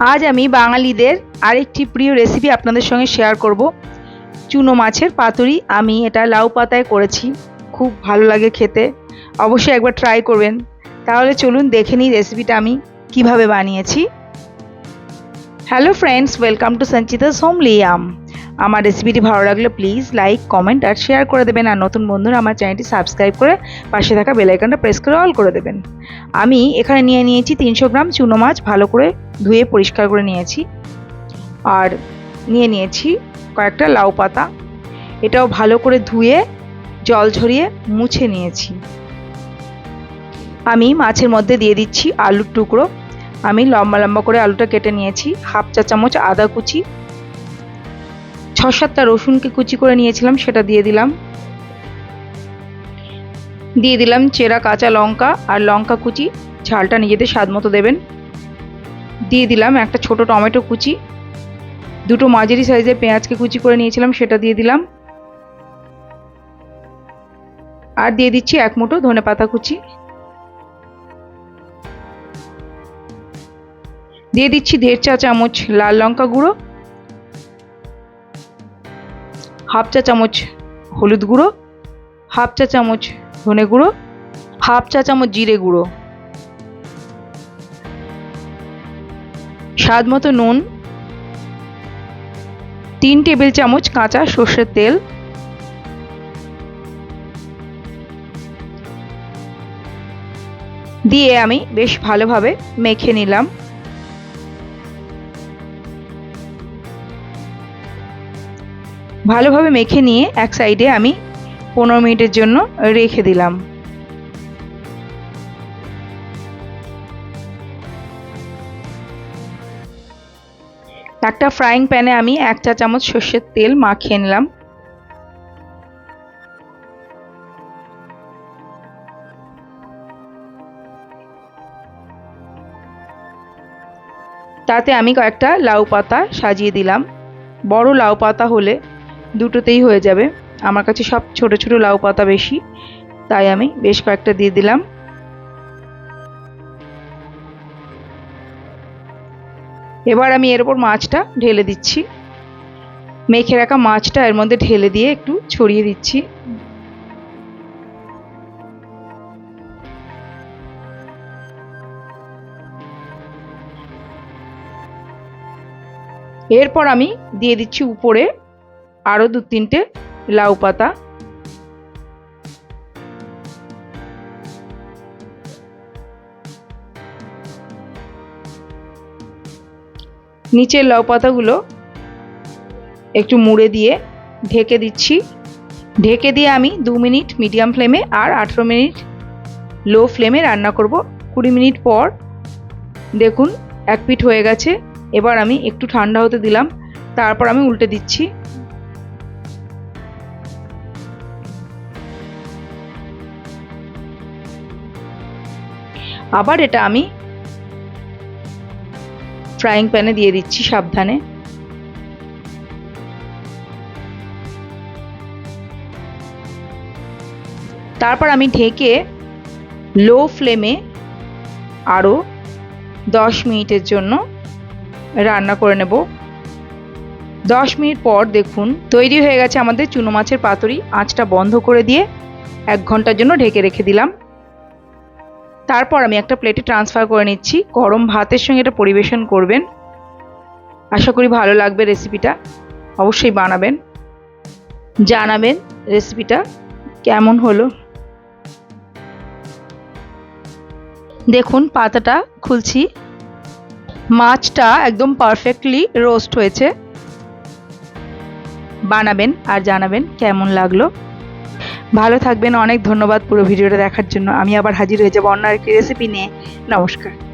আজ আমি বাঙালিদের আরেকটি প্রিয় রেসিপি আপনাদের সঙ্গে শেয়ার করব। চুনো মাছের পাতুরি। আমি এটা লাউ পাতায় করেছি। খুব ভালো লাগে খেতে। অবশ্যই একবার ট্রাই করবেন। তাহলে চলুন দেখে নিই রেসিপিটা আমি কীভাবে বানিয়েছি। Hello friends welcome to Sanchita সোমলিয়াম আমার রেসিপিটি ভালো লাগলে প্লিজ লাইক কমেন্ট আর শেয়ার করে দেবেন। আর নতুন বন্ধুরা আমার চ্যানেলটি সাবস্ক্রাইব করে পাশে থাকা বেলাইকনটা প্রেস করে অল করে দেবেন। আমি এখানে নিয়ে নিয়েছি তিনশো গ্রাম চুনো মাছ ভালো করে ধুয়ে পরিষ্কার করে নিয়েছি। আর নিয়ে নিয়েছি কয়েকটা লাউ পাতা। এটাও ভালো করে ধুয়ে, জল ঝরিয়ে মুছে নিয়েছি। আমি মাছের মধ্যে দিয়ে দিচ্ছি আলুর টুকরো। আমি লম্বা লম্বা করে আলুটা কেটে নিয়েছি, হাফ চা চামচ আদা কুচি। ছ সাতটা রসুনকে কুচি করে নিয়েছিলাম, সেটা দিয়ে দিলাম। দিয়ে দিলাম চেরা কাঁচা লঙ্কা, আর লঙ্কা কুচি, ঝালটা নিজেদের স্বাদ মতো দেবেন। দিয়ে দিলাম একটা ছোট টমেটো কুচি। দুটো মাঝারি সাইজের পেঁয়াজকে কুচি করে নিয়েছিলাম, সেটা দিয়ে দিলাম। আর দিয়ে দিচ্ছি এক মুঠো ধনে পাতা কুচি। দিয়ে দিচ্ছি দেড় চা চামচ লাল লঙ্কা গুঁড়ো। হাফ চা চামচ হলুদ গুঁড়ো। হাফ চা চামচ ধনে গুঁড়ো। হাফ চা চামচ জিরে গুঁড়ো। স্বাদ মতো নুন, তিন টেবিল চামচ কাঁচা সর্ষের তেল, দিয়ে আমি বেশ ভালোভাবে মেখে নিলাম। ভালোভাবে মেখে নিয়ে এক সাইডে আমি পনেরো মিনিটের জন্য রেখে দিলাম। একটা ফ্রাইং প্যানে আমি এক চা চামচ সর্ষের তেল মাখিয়ে নিলাম। তাতে আমি কয়েকটা লাউ পাতা সাজিয়ে দিলাম। বড় লাউ পাতা হলে দুটোতেই হয়ে যাবে। আমার কাছে সব ছোট ছোট লাউ পাতা বেশি, তাই আমি বেশ কয়েকটা দিয়ে দিলাম। এবার আমি এর ওপর মাছটা ঢেলে দিচ্ছি। মেখে রাখা মাছটা এর মধ্যে ঢেলে দিয়ে একটু ছড়িয়ে দিচ্ছি। এরপর আমি দিয়ে দিচ্ছি উপরে আরও দু তিনটে লাউ পাতা। নিচের লাউ পাতাগুলো একটু মুড়ে দিয়ে ঢেকে দিচ্ছি। ঢেকে দিয়ে আমি দু মিনিট মিডিয়াম ফ্লেমে আর আঠেরো মিনিট লো ফ্লেমে রান্না করব। কুড়ি মিনিট পর দেখুন এক পিঠ হয়ে গেছে। এবার আমি একটু ঠান্ডা হতে দিলাম। তারপর আমি উল্টে দিচ্ছি। আবার এটা আমি ফ্রাইং প্যানে দিয়ে দিচ্ছি সাবধানে। তারপর আমি ঢেকে লো ফ্লেমে আরও দশ মিনিটের জন্য রান্না করে নেব। দশ মিনিট পর দেখুন, তৈরি হয়ে গেছে আমাদের চুনো মাছের পাতুরি। আঁচটা বন্ধ করে দিয়ে এক ঘণ্টার জন্য ঢেকে রেখে দিলাম। তারপর আমি একটা প্লেটে ট্রান্সফার করে নিচ্ছি। গরম ভাতের সঙ্গে এটা পরিবেশন করবেন। আশা করি ভালো লাগবে রেসিপিটা অবশ্যই বানাবেন। জানাবেন রেসিপিটা কেমন হলো। দেখুন, পাতাটা খুলছি। মাছটা একদম পারফেক্টলি রোস্ট হয়েছে। বানাবেন আর জানাবেন কেমন লাগল। ভালো থাকবেন, অনেক ধন্যবাদ পুরো ভিডিওটা দেখার জন্য। আমি আবার হাজির হয়ে যাব অন্য আরেকটি রেসিপি নিয়ে। নমস্কার।